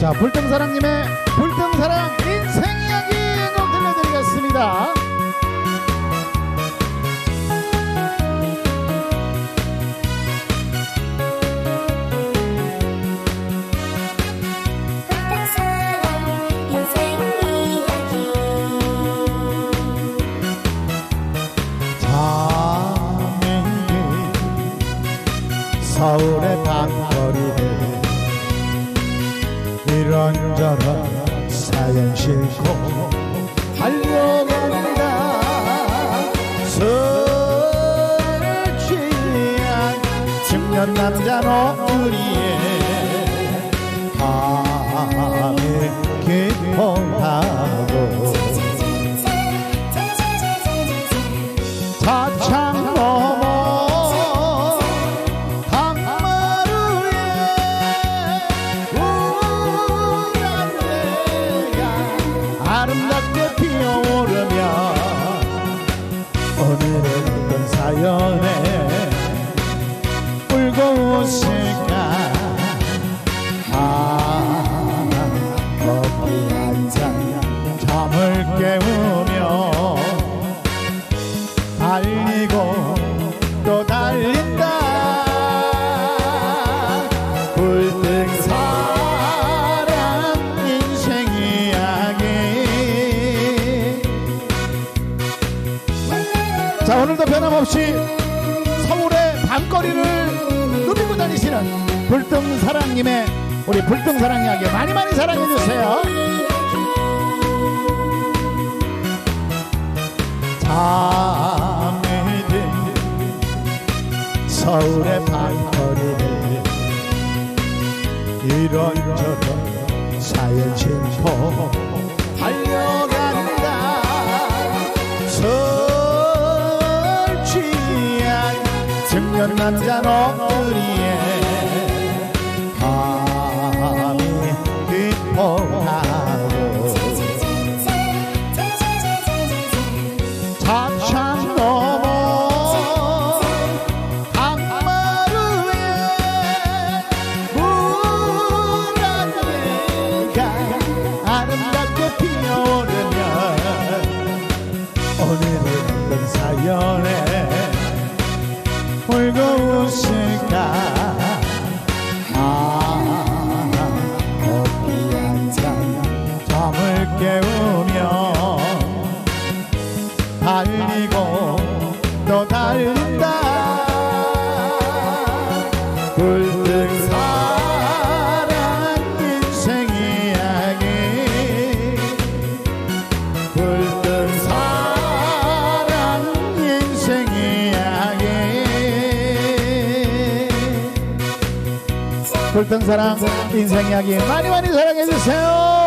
자, 불등사랑님의 불등사랑 인생 이야기 곡 들려드리겠습니다. 서울의 밤거리를 이런저런 사연 싣고 달려간다. 술을 취한 중년 남자 너구리에 밤이 깊어가 아름답게 피어오르며 오늘은 어떤 사연에 자 오늘도 변함없이 서울의 밤거리를 누비고 다니시는 불등사랑님의 우리 불등사랑 이야기 많이 많이 사랑해주세요. 자매들 서울의 밤거리를 이런저런 사연 싣고 달려 중년 남자 너 울고 웃을까? 아 커피 한잔 잠을 깨우며 달리고 또 달린다 불등사랑 인생 이야기 많이 많이 사랑해주세요